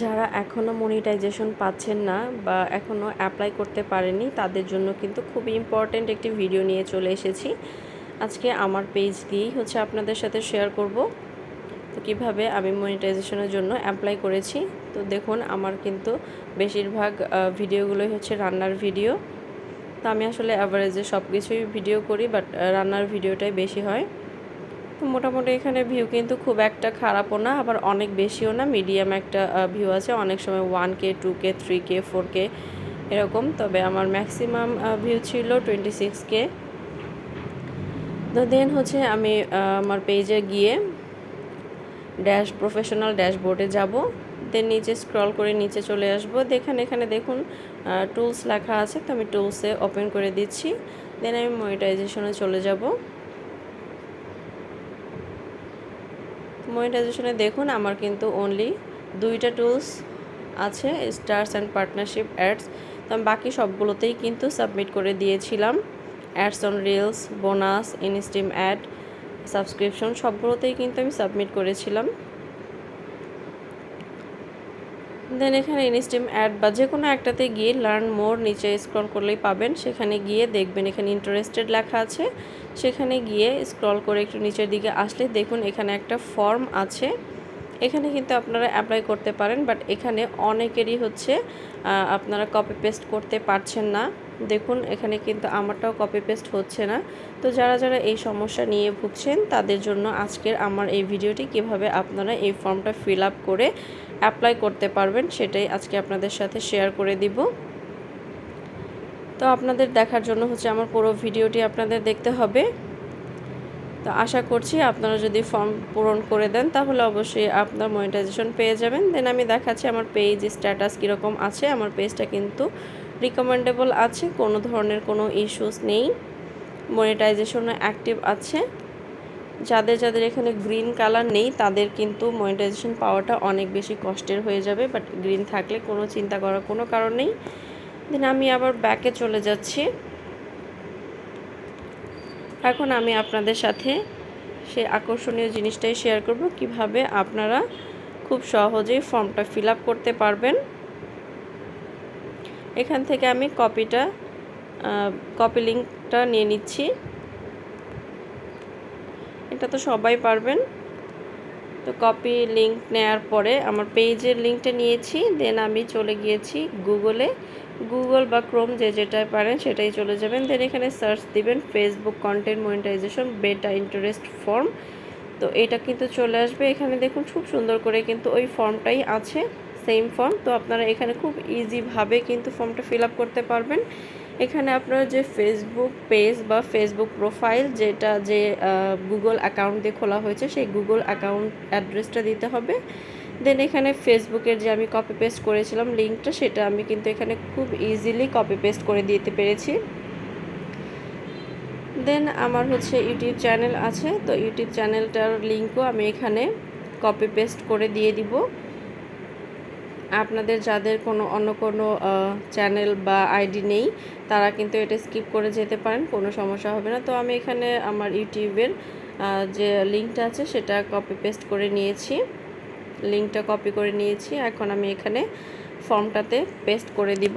যারা এখনও মনিটাইজেশন পাচ্ছেন না বা এখনও অ্যাপ্লাই করতে পারেনি তাদের জন্য কিন্তু খুব ইম্পর্ট্যান্ট একটি ভিডিও নিয়ে চলে এসেছি। আজকে আমার পেজ দিয়েই হচ্ছে আপনাদের সাথে শেয়ার করব। তো কীভাবে আমি মনিটাইজেশনের জন্য অ্যাপ্লাই করেছি? তো দেখুন, আমার কিন্তু বেশিরভাগ ভিডিওগুলোই হচ্ছে রান্নার ভিডিও তো আমি আসলে অ্যাভারেজে সব কিছুই ভিডিও করি বাট রান্নার ভিডিওটাই বেশি হয়। তো মোটামুটি এখানে ভিউ কিন্তু খুব একটা খারাপও না, আবার অনেক বেশিও না। মিডিয়াম একটা ভিউ আছে। অনেক সময় one K two K three K four K এরকম। তবে আমার ম্যাক্সিমাম ভিউ ছিল টোয়েন্টি সিক্স কে তো দেন হচ্ছে আমি আমার পেজে গিয়ে ড্যাশ প্রফেশনাল ড্যাশবোর্ডে যাব। দেন নিচে স্ক্রল করে নিচে চলে আসব। দেখেন এখানে দেখুন টুলস লেখা আছে। তো আমি টুলসে ওপেন করে দিচ্ছি। দেন আমি মনিটাইজেশনে চলে যাব। মনিটাইজেশনে দেখুন, আমার কিন্তু অনলি দুইটা টুলস আছে স্টার্স অ্যান্ড পার্টনারশিপ অ্যাডস তো আমি বাকি সবগুলোতেই কিন্তু সাবমিট করে দিয়েছিলাম। Ads on reels bonus instream ad subscription সবগুলোতেই কিন্তু আমি সাবমিট করেছিলাম। দেন এখানে ইনস্টিম অ্যাড বা যে কোনো একটাতে গিয়ে লার্ন মোর নিচে স্ক্রল করলেই পাবেন। সেখানে গিয়ে দেখবেন এখানে ইন্টারেস্টেড লেখা আছে। সেখানে গিয়ে স্ক্রল করে একটু নিচের দিকে আসলে দেখুন এখানে একটা ফর্ম আছে। এখানে কিন্তু আপনারা অ্যাপ্লাই করতে পারেন বাট এখানে অনেকেরই হচ্ছে আপনারা কপি পেস্ট করতে পারছেন না। দেখুন, এখানে কিন্তু আমারটাও কপি পেস্ট হচ্ছে না। তো যারা যারা এই সমস্যা নিয়ে ভুগছেন, তাদের জন্য আজকের আমার এই ভিডিওটি কীভাবে আপনারা এই ফর্মটা ফিল আপ করে অ্যাপ্লাই করতে পারবেন, সেটাই আজকে আপনাদের সাথে শেয়ার করে দিব। তো আপনাদের দেখার জন্য হচ্ছে আমার পুরো ভিডিওটি আপনাদের দেখতে হবে। তো আশা করছি আপনারা যদি ফর্ম পূরণ করে দেন, তাহলে অবশ্যই আপনার মনিটাইজেশন পেয়ে যাবেন। দেন আমি দেখাচ্ছি আমার পেজ স্ট্যাটাস কীরকম আছে। আমার পেজটা কিন্তু রিকমেন্ডেবল আছে, কোনো ধরনের কোনো ইস্যুস নেই। মনিটাইজেশনে অ্যাক্টিভ আছে। যাদের যাদের এখানে গ্রিন কালার নেই, তাদের কিন্তু মনিটাইজেশন পাওয়াটা অনেক বেশি কষ্টের হয়ে যাবে বাট গ্রিন থাকলে কোনো চিন্তা করার কোনো কারণ নেই। দেন আমি আবার ব্যাকে চলে যাচ্ছি। এখন আমি আপনাদের সাথে সেই আকর্ষণীয় জিনিসটাই শেয়ার করব, কীভাবে আপনারা খুব সহজেই ফর্মটা ফিল করতে পারবেন। এখান থেকে আমি কপিটা কপি লিঙ্কটা নিয়ে নিচ্ছি। এটা তো সবাই পারবেন। তো কপি লিঙ্ক নেয়ার পরে আমার পেজের লিঙ্কটা নিয়েছি দেন আমি চলে গিয়েছি গুগলে গুগল বা ক্রোম যে যেটাই পারেন সেটাই চলে যাবেন। দেন এখানে সার্চ দিবেন Facebook content monetization beta interest form তো এটা কিন্তু চলে আসবে। এখানে দেখুন, খুব সুন্দর করে কিন্তু ওই ফর্মটাই আছে। সেম ফর্ম তো আপনারা এখানে খুব ইজিভাবে কিন্তু ফর্মটা ফিল আপ করতে পারবেন। এখানে আপনার যে ফেসবুক পেজ বা ফেসবুক প্রোফাইল যেটা যে গুগল অ্যাকাউন্ট দিয়ে খোলা হয়েছে, সেই গুগল অ্যাকাউন্ট অ্যাড্রেসটা দিতে হবে। দেন এখানে ফেসবুকের যে আমি কপি পেস্ট করেছিলাম লিঙ্কটা সেটা আমি কিন্তু এখানে খুব ইজিলি কপি পেস্ট করে দিতে পেরেছি। দেন আমার হচ্ছে ইউটিউব চ্যানেল আছে, তো ইউটিউব চ্যানেলটার লিঙ্কও আমি এখানে কপি পেস্ট করে দিয়ে দিব। আপনাদের যাদের কোনো অন্য কোনো চ্যানেল বা আইডি নেই, তারা কিন্তু এটা স্কিপ করে যেতে পারেন, কোনো সমস্যা হবে না। তো আমি এখানে আমার ইউটিউবের যে লিঙ্কটা আছে সেটা কপি পেস্ট করে নিয়েছি। লিঙ্কটা কপি করে নিয়েছি। এখন আমি এখানে ফর্মটাতে পেস্ট করে দিব।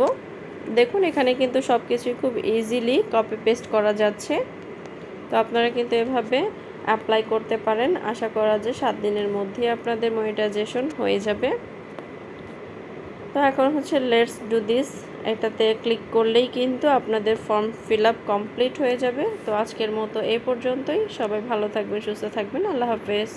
দেখুন, এখানে কিন্তু সব কিছুই খুব ইজিলি কপি পেস্ট করা যাচ্ছে। তো আপনারা কিন্তু এভাবে অ্যাপ্লাই করতে পারেন। আশা করা যে সাত দিনের মধ্যে আপনাদের মনিটাইজেশন হয়ে যাবে। তো এখন হচ্ছে লেটস ডু দিস এটাতে ক্লিক করলেই কিন্তু আপনাদের ফর্ম ফিল আপ কমপ্লিট হয়ে যাবে। তো আজকের মতো এ পর্যন্তই। সবাই ভালো থাকবেন, সুস্থ থাকবেন। আল্লাহ হাফেজ।